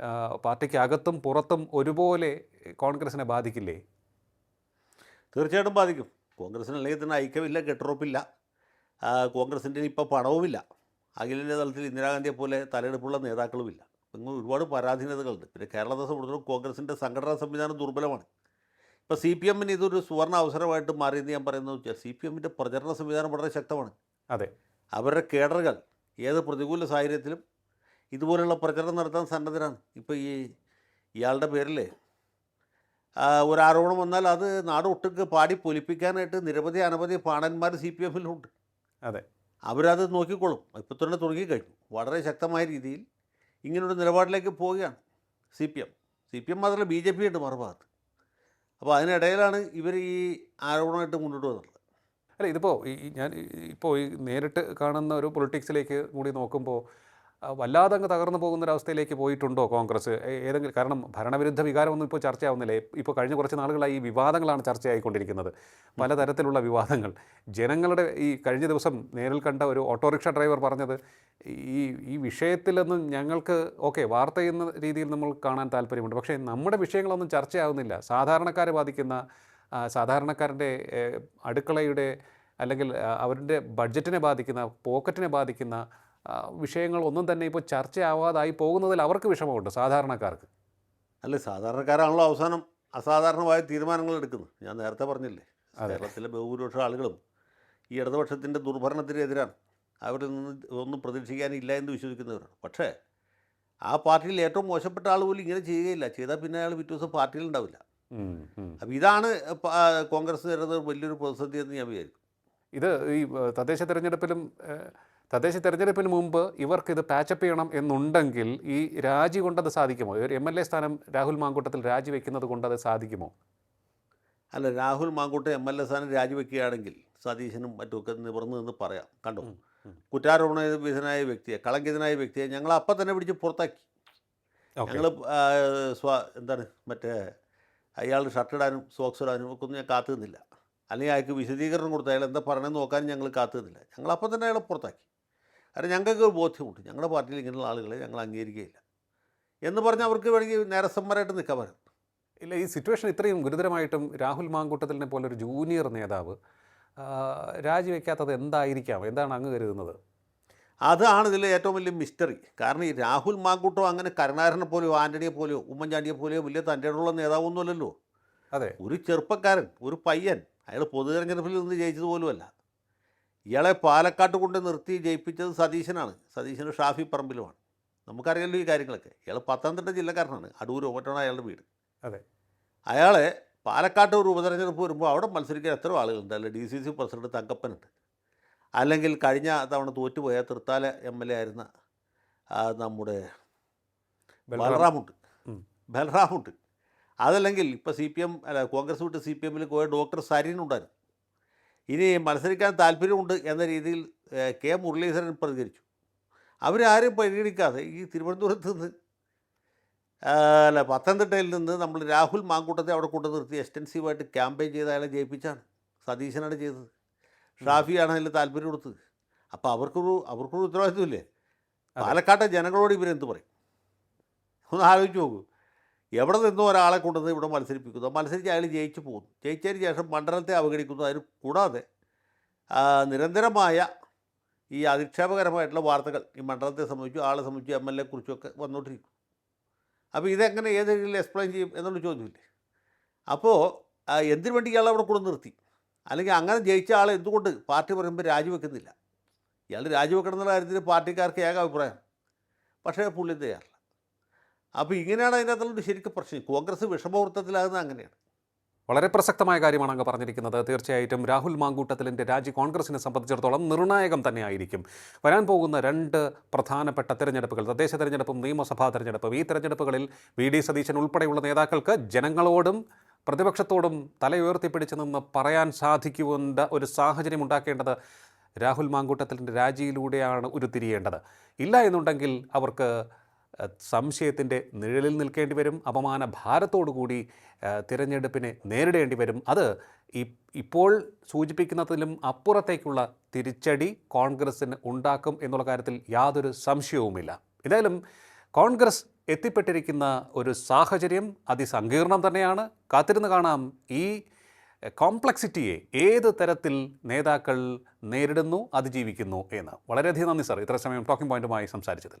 B: ആ, പാർട്ടിക്ക് അകത്തും പുറത്തും ഒരുപോലെ കോൺഗ്രസിനെ ബാധിക്കില്ലേ?
A: തീർച്ചയായിട്ടും ബാധിക്കും. കോൺഗ്രസിന് അല്ലെങ്കിൽ തന്നെ ഐക്യമില്ല കെട്ടുറപ്പില്ല. കോൺഗ്രസിന്റെ ഇപ്പോൾ പണവുമില്ല. അഖിലേന്ത്യാ തലത്തിൽ ഇന്ദിരാഗാന്ധിയെ പോലെ തലയെടുപ്പുള്ള നേതാക്കളുമില്ല. ഇങ്ങനെ ഒരുപാട് പരാധീനതകളുണ്ട്. പിന്നെ കേരളത്തെ സംബന്ധിച്ചിടത്തോളം കോൺഗ്രസിന്റെ സംഘടനാ സംവിധാനം ദുർബലമാണ്. ഇപ്പോൾ സി പി എമ്മിന് ഇതൊരു സുവർണ അവസരമായിട്ട് മാറിയെന്ന് ഞാൻ പറയുന്നത് വെച്ചാൽ സി പി എമ്മിന്റെ പ്രചരണ സംവിധാനം വളരെ ശക്തമാണ്.
B: അതെ.
A: അവരുടെ കേഡറുകൾ ഏത് പ്രതികൂല സാഹചര്യത്തിലും ഇതുപോലുള്ള പ്രചരണം നടത്താൻ സന്നദ്ധരാണ്. ഇപ്പോൾ ഈ ഇയാളുടെ പേരിൽ ഒരു ആരോപണം വന്നാൽ അത് നാട് ഒട്ടുക്ക് പാടി പൊലിപ്പിക്കാനായിട്ട് നിരവധി അനവധി പാണന്മാർ സി പി എഫിലുണ്ട്
B: അതെ.
A: അവരത് നോക്കിക്കോളും. ഇപ്പോൾ തന്നെ തുടങ്ങിക്കഴിഞ്ഞു. വളരെ ശക്തമായ രീതിയിൽ ഇങ്ങനൊരു നിലപാടിലേക്ക് പോവുകയാണ് C P M. C P M മാത്രമല്ല ബി ജെ പി ഉണ്ട് മറുഭാഗത്ത്. അപ്പോൾ അതിനിടയിലാണ് ഇവർ ഈ ആരോപണമായിട്ട് മുന്നോട്ട് വന്നത്.
B: അല്ല ഇതിപ്പോൾ ഈ ഞാൻ ഇപ്പോൾ ഈ നേരിട്ട് കാണുന്ന ഒരു പൊളിറ്റിക്സിലേക്ക് കൂടി നോക്കുമ്പോൾ വല്ലാതെ അങ്ങ് തകർന്നു പോകുന്ന ഒരു അവസ്ഥയിലേക്ക് പോയിട്ടുണ്ടോ കോൺഗ്രസ്? ഏതെങ്കിലും കാരണം ഭരണവിരുദ്ധ വികാരമൊന്നും ഇപ്പോൾ ചർച്ചയാവുന്നില്ല. ഇപ്പോൾ കഴിഞ്ഞ കുറച്ച് നാളുകളായി ഈ വിവാദങ്ങളാണ് ചർച്ചയായിക്കൊണ്ടിരിക്കുന്നത്. പലതരത്തിലുള്ള വിവാദങ്ങൾ. ജനങ്ങളുടെ ഈ കഴിഞ്ഞ ദിവസം നേരിൽ കണ്ട ഒരു ഓട്ടോറിക്ഷ ഡ്രൈവർ പറഞ്ഞത് ഈ ഈ വിഷയത്തിലൊന്നും ഞങ്ങൾക്ക് ഓക്കെ വാർത്ത എന്ന രീതിയിൽ നമ്മൾ കാണാൻ താല്പര്യമുണ്ട്. പക്ഷേ നമ്മുടെ വിഷയങ്ങളൊന്നും ചർച്ചയാവുന്നില്ല. സാധാരണക്കാരെ ബാധിക്കുന്ന സാധാരണക്കാരന്റെ അടുക്കളയുടെ അല്ലെങ്കിൽ അവരുടെ ബഡ്ജറ്റിനെ ബാധിക്കുന്ന പോക്കറ്റിനെ ബാധിക്കുന്ന വിഷയങ്ങളൊന്നും തന്നെ ഇപ്പോൾ ചർച്ചയാവാതായി പോകുന്നതിൽ അവർക്ക് വിഷമമുണ്ട് സാധാരണക്കാർക്ക്.
A: അല്ല സാധാരണക്കാരാണല്ലോ അവസാനം അസാധാരണമായ തീരുമാനങ്ങൾ എടുക്കുന്നത്. ഞാൻ നേരത്തെ പറഞ്ഞില്ലേ. കേരളത്തിലെ ബഹുഭൂരിപക്ഷം ആളുകളും ഈ ഇടതുപക്ഷത്തിന്റെ ദുർഭരണത്തിനെതിരാണ്. അവരിൽ നിന്ന് ഒന്നും പ്രതീക്ഷിക്കാനില്ല എന്ന് വിശ്വസിക്കുന്നവരാണ്. പക്ഷേ ആ പാർട്ടിയിൽ ഏറ്റവും മോശപ്പെട്ട ആൾ പോലും ഇങ്ങനെ ചെയ്യുകയില്ല. ചെയ്താൽ പിന്നെ അയാൾ പിറ്റേ ദിവസം പാർട്ടിയിൽ ഉണ്ടാവില്ല. അപ്പോൾ ഇതാണ് കോൺഗ്രസ് നേരിടുന്ന വലിയൊരു പ്രതിസന്ധി എന്ന് ഞാൻ വിചാരിക്കും.
B: ഇത് ഈ തദ്ദേശ തെരഞ്ഞെടുപ്പിലും തദ്ദേശ തെരഞ്ഞെടുപ്പിന് മുമ്പ് ഇവർക്ക് ഇത് പാച്ചപ്പ് ചെയ്യണം എന്നുണ്ടെങ്കിൽ ഈ രാജി കൊണ്ടത് സാധിക്കുമോ? ഒരു എം എൽ എ സ്ഥാനം രാഹുൽ മാങ്കൂട്ടത്തിൽ രാജിവെക്കുന്നത് അത് സാധിക്കുമോ?
A: അല്ല Rahul Mankoot M L A സ്ഥാനം രാജിവെക്കുകയാണെങ്കിൽ സതീശനും മറ്റുമൊക്കെ നിവർന്നു നിന്ന് പറയാം. കണ്ടോ. കുറ്റാരോപണ വിധനായ വ്യക്തിയെ കളങ്കിതനായ വ്യക്തിയെ ഞങ്ങൾ അപ്പം തന്നെ പിടിച്ച് പുറത്താക്കി. ഞങ്ങൾ സ്വ എന്താണ് മറ്റേ അയാൾ ഷർട്ട് ഇടാനും സോക്സ് ഇടാനും ഒക്കെ ഒന്നും ഞാൻ കാത്തു നിന്നില്ല അല്ലെങ്കിൽ അയാൾക്ക് വിശദീകരണം കൊടുത്ത് അയാൾ എന്താ പറയണമെന്ന് നോക്കാനും ഞങ്ങൾ കാത്തു നിന്നില്ല ഞങ്ങൾ അപ്പം തന്നെ അയാളെ പുറത്താക്കി. കാരണം ഞങ്ങൾക്ക് ഒരു ബോധ്യമുണ്ട്. ഞങ്ങളുടെ പാർട്ടിയിൽ ഇങ്ങനെയുള്ള ആളുകളെ ഞങ്ങൾ അംഗീകരിക്കുകയില്ല. എന്ന് പറഞ്ഞാൽ അവർക്ക് വേണമെങ്കിൽ നേരസന്മാരായിട്ട് നിൽക്കാൻ പറ്റും
B: ഇല്ല ഈ സിറ്റുവേഷൻ ഇത്രയും ഗുരുതരമായിട്ടും രാഹുൽ മാങ്കൂട്ടത്തിലിനെ പോലെ ഒരു ജൂനിയർ നേതാവ് രാജിവെക്കാത്തത് എന്തായിരിക്കാം? എന്താണ് അങ്ങ് കരുതുന്നത്?
A: അതാണ് ഇതിലെ ഏറ്റവും വലിയ മിസ്റ്ററി കാരണം ഈ രാഹുൽ മാങ്കൂട്ടോ അങ്ങനെ കരുണാകരനെ പോലെയോ ആന്റണിയെ പോലെയോ ഉമ്മൻചാണ്ടിയെ പോലെയോ വലിയ തന്റെ ഉള്ള നേതാവൊന്നുമല്ലല്ലോ.
B: അതെ.
A: ഒരു ചെറുപ്പക്കാരൻ ഒരു പയ്യൻ അയാൾ പൊതു തെരഞ്ഞെടുപ്പിൽ നിന്ന് ജയിച്ചത് പോലുമല്ല. ഇയാളെ പാലക്കാട്ട് കൊണ്ട് നിർത്തി ജയിപ്പിച്ചത് സതീശനാണ്. സതീശന് ഷാഫി പറമ്പിലുമാണ്. നമുക്കറിയാലോ ഈ കാര്യങ്ങളൊക്കെ. ഇയാൾ പത്തനംതിട്ട ജില്ലക്കാരനാണ്. അടൂർ മറ്റാണ് അയാളുടെ വീട്.
B: അതെ.
A: അയാളെ പാലക്കാട്ട് ഒരു ഉപതെരഞ്ഞെടുപ്പ് വരുമ്പോൾ അവിടെ മത്സരിക്കാൻ എത്ര ആളുകളുണ്ട്? അല്ലെ ഡി സി സി പ്രസിഡന്റ് തങ്കപ്പനുണ്ട്. അല്ലെങ്കിൽ കഴിഞ്ഞ തവണ തോറ്റുപോയ തൃത്താല എം എൽ എ ആയിരുന്ന നമ്മുടെ. ബലറാമുണ്ട് ബലറാമുണ്ട് അതല്ലെങ്കിൽ ഇപ്പോൾ സി പി എം അല്ല കോൺഗ്രസ് വിട്ട് സി പി എമ്മിൽ പോയ ഡോക്ടർ സരീൻ ഉണ്ടായിരുന്നു. ഇനി മത്സരിക്കാൻ താല്പര്യമുണ്ട് എന്ന രീതിയിൽ കെ മുരളീധരൻ പ്രതികരിച്ചു. അവരാരും പരിഗണിക്കാതെ ഈ തിരുവനന്തപുരത്ത് നിന്ന് അല്ല പത്തനംതിട്ടയിൽ നിന്ന് നമ്മൾ രാഹുൽ മാങ്കൂട്ടത്തെ അവിടെ കൊണ്ടു നിർത്തി എക്സ്റ്റൻസീവായിട്ട് ക്യാമ്പയിൻ ചെയ്ത് അയാളെ ജയിപ്പിച്ചാണ് സതീശനാണ് ചെയ്തത്. ഷാഫിയാണ് അതിൽ താല്പര്യം കൊടുത്തത്. അപ്പോൾ അവർക്കൊരു അവർക്കൊരു ഉത്തരവാദിത്വമില്ലേ. പാലക്കാട്ടെ ജനങ്ങളോട് ഇവരെന്ത് പറയും? ഒന്ന് ആലോചിച്ച് നോക്കൂ. എവിടെ നിന്നോ ഒരാളെ കൊണ്ടുവന്ന് ഇവിടെ മത്സരിപ്പിക്കുന്നു. മത്സരിച്ച് അയാൾ ജയിച്ചു പോകുന്നു. ജയിച്ചതിന് ശേഷം മണ്ഡലത്തെ അവഗണിക്കുന്നു. അതിന് കൂടാതെ നിരന്തരമായ ഈ അധിക്ഷേപകരമായിട്ടുള്ള വാർത്തകൾ ഈ മണ്ഡലത്തെ സംബന്ധിച്ചു ആളെ സംബന്ധിച്ചു എം എൽ എ കുറിച്ചൊക്കെ വന്നുകൊണ്ടിരിക്കും അപ്പോൾ ഇതെങ്ങനെ ഏത് രീതിയിൽ എക്സ്പ്ലെയിൻ ചെയ്യും എന്നുള്ള ചോദ്യമില്ലേ? അപ്പോൾ എന്തിനു വേണ്ടി ഇയാൾ അവിടെ കൊണ്ടു നിർത്തി? അല്ലെങ്കിൽ അങ്ങനെ ജയിച്ച ആൾ എന്തുകൊണ്ട് പാർട്ടി പറയുമ്പോൾ രാജിവെക്കുന്നില്ല? ഇയാൾ രാജിവെക്കണം എന്നുള്ള കാര്യത്തിൽ പാർട്ടിക്കാർക്ക് ഏക അഭിപ്രായം. പക്ഷേ പുള്ളി തയ്യാറില്ല. അപ്പോൾ ഇങ്ങനെയാണ് അതിന്റെ അകത്തുള്ള ശരിക്കും പ്രശ്നം. കോൺഗ്രസ് വിഷമവൃത്തത്തിലാകുന്നത് അങ്ങനെയാണ്.
B: വളരെ പ്രസക്തമായ കാര്യമാണ് അങ്ങ് പറഞ്ഞിരിക്കുന്നത്. തീർച്ചയായിട്ടും രാഹുൽ മാങ്കൂട്ടത്തിലിന്റെ രാജി കോൺഗ്രസിനെ സംബന്ധിച്ചിടത്തോളം നിർണായകം തന്നെയായിരിക്കും. വരാൻ പോകുന്ന രണ്ട് പ്രധാനപ്പെട്ട തെരഞ്ഞെടുപ്പുകൾ തദ്ദേശ തെരഞ്ഞെടുപ്പും നിയമസഭാ തെരഞ്ഞെടുപ്പും. ഈ തെരഞ്ഞെടുപ്പുകളിൽ വി ഡി സതീശൻ ഉൾപ്പെടെയുള്ള നേതാക്കൾക്ക് ജനങ്ങളോടും പ്രതിപക്ഷത്തോടും തലയുയർത്തിപ്പിടിച്ച് നിന്ന് പറയാൻ സാധിക്കുന്ന ഒരു സാഹചര്യം ഉണ്ടാക്കേണ്ടത് രാഹുൽ മാങ്കൂട്ടത്തിലിന്റെ രാജിയിലൂടെയാണ് ഉരുത്തിരിയേണ്ടത്. ഇല്ല എന്നുണ്ടെങ്കിൽ അവർക്ക് സംശയത്തിന്റെ നിഴലിൽ നിൽക്കേണ്ടി വരും. അപമാന ഭാരത്തോടുകൂടി കൂടി തിരഞ്ഞെടുപ്പിനെ നേരിടേണ്ടി വരും. അത് ഇപ്പോൾ സൂചിപ്പിക്കുന്നതിലും അപ്പുറത്തേക്കുള്ള തിരിച്ചടി കോൺഗ്രസ്സിന് ഉണ്ടാക്കും എന്നുള്ള കാര്യത്തിൽ യാതൊരു സംശയവുമില്ല. എന്തായാലും കോൺഗ്രസ് എത്തിപ്പെട്ടിരിക്കുന്ന ഒരു സാഹചര്യം അതിസങ്കീർണം തന്നെയാണ്. കാത്തിരുന്ന് കാണാം ഈ കോംപ്ലക്സിറ്റിയെ ഏത് തരത്തിൽ നേതാക്കൾ നേരിടുന്നു അതിജീവിക്കുന്നു എന്ന്. വളരെയധികം നന്ദി സാർ. ഇത്ര സമയം ടോക്കിംഗ് പോയിന്റുമായി സംസാരിച്ചതിൽ.